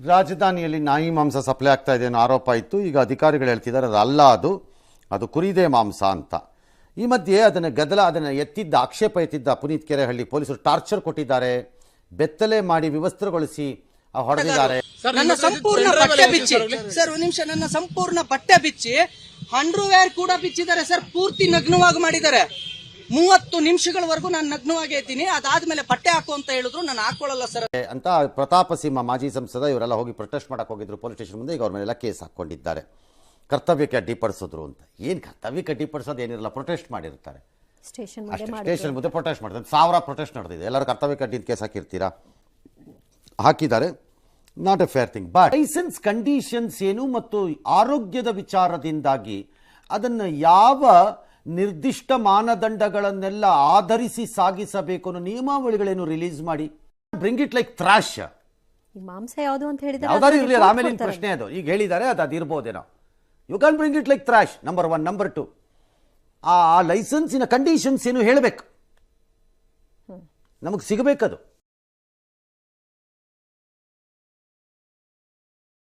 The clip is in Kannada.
ರಾಜಧಾನಿಯಲ್ಲಿ ನಾಯಿ ಮಾಂಸ ಸಪ್ಲೈ ಆಗ್ತಾ ಇದೆ ಅನ್ನೋ ಆರೋಪ ಇತ್ತು. ಈಗ ಅಧಿಕಾರಿಗಳು ಹೇಳ್ತಿದ್ದಾರೆ ಅದು ಅಲ್ಲ ಅದು. ಅದು ಕುರಿದೇ ಮಾಂಸ ಅಂತ. ಈ ಮಧ್ಯೆ ಅದನ್ನು ಗದಲ ಅದನ್ನು ಎತ್ತಿದ್ದ ಆಕ್ಷೇಪ ಎತ್ತಿದ್ದ ಪುನೀತ್ ಕೆರೆಹಳ್ಳಿ ಪೊಲೀಸರು ಟಾರ್ಚರ್ ಕೊಟ್ಟಿದ್ದಾರೆ. ಬೆತ್ತಲೆ ಮಾಡಿ ವಿವಸ್ತ್ರಗೊಳಿಸಿ ಆ, ಹೊಡೆದಿದ್ದಾರೆ. ನನ್ನ ಸಂಪೂರ್ಣ ಬಟ್ಟೆ ಬಿಚ್ಚಿ. ಸರ್ ಒಂದು ನಿಮಿಷ ನನ್ನ ಸಂಪೂರ್ಣ ಬಟ್ಟೆ ಬಿಚ್ಚಿ ಅಂಡರ್ವೇರ್ ಕೂಡ ಬಿಚ್ಚಿದ್ದಾರೆ ಸರ್ ಪೂರ್ತಿ ನಗ್ನವಾಗಿ ಮಾಡಿದ್ದಾರೆ. ಮೂವತ್ತು ನಿಮಿಷಗಳವರೆಗೂ ನಾನು ನಗ್ನವಾಗೇ ಇದ್ದೀನಿ. ಅದಾದ್ಮೇಲೆ ಪಟ್ಟೆ ಹಾಕು ಅಂತ ಹೇಳಿದ್ರು ನಾನು ಹಾಕೊಳ್ಳಲ್ಲ ಸರ್. ಅಂತ ಪ್ರತಾಪ ಸಿಂಹ ಮಾಜಿ ಸಂಸದ ಇವರೆಲ್ಲ ಹೋಗಿ ಪ್ರೊಟೆಸ್ಟ್ ಮಾಡಕ್ಕೆ ಹೋಗಿದ್ರು ಪೊಲೀಸ್ ಸ್ಟೇಷನ್ ಮುಂದೆ ಈಗ ಅವ್ರ ಮೇಲೆಲ್ಲ ಕೇಸ್ ಹಾಕೊಂಡಿದ್ದಾರೆ. ಕರ್ತವ್ಯಕ್ಕೆ ಅಡ್ಡಿಪಡಿಸಿದ್ರು ಅಂತ. ಏನು ಕರ್ತವ್ಯಕ್ಕೆ ಅಡ್ಡಿಪಡಿಸೋದು ಏನಿರಲ್ಲ ಪ್ರೊಟೆಸ್ಟ್ ಮಾಡಿರ್ತಾರೆ. ಸ್ಟೇಷನ್ ಮುಂದೆ ಅಷ್ಟೇ ಸ್ಟೇಷನ್ ಮುಂದೆ ಪ್ರೊಟೆಸ್ಟ್ ಮಾಡ್ತಾರೆ ಸಾವಿರ ಪ್ರೊಟೆಸ್ಟ್ ನಡೆದಿದೆ. ಎಲ್ಲರೂ ಕರ್ತವ್ಯಕ್ಕೆ ಅಡ್ಡಿದ ಕೇಸ್ ಹಾಕಿರ್ತೀರಾ? ಹಾಕಿದ್ದಾರೆ. Not a fair thing but licence conditions ಏನು ಮತ್ತು ಆರೋಗ್ಯದ ವಿಚಾರದಿಂದಾಗಿ ಅದನ್ನು ಯಾವ ನಿರ್ದಿಷ್ಟ ಮಾನದಂಡಗಳನ್ನೆಲ್ಲ ಆಧರಿಸಿ ಸಾಗಿಸಬೇಕು ಅನ್ನೋ ನಿಯಮಾವಳಿಗಳೇನು ರಿಲೀಸ್ ಮಾಡಿ? ಬ್ರಿಂಗ್ ಇಟ್ ಲೈಕ್ ಥ್ರಾಶ್ ಈ ಮಾಂಸ ಯಾವುದು ಅಂತ ಹೇಳಿದ್ರೆ ಯಾವ್ದಾದ್ರು ಅದನ್ನ ಇರಲಿ ಆಮೇಲೆ. ಪ್ರಶ್ನೆ ಅದು. ಈಗ ಹೇಳಿದ್ದಾರೆ ಅದು ಅದಿರ್ಬೋದೇನೋ. You can bring it like trash number one number two ಆ ಲೈಸೆನ್ಸಿನ ಕಂಡೀಷನ್ಸ್ ಏನು ಹೇಳಬೇಕು? ನಮಗೆ ಸಿಗಬೇಕದು.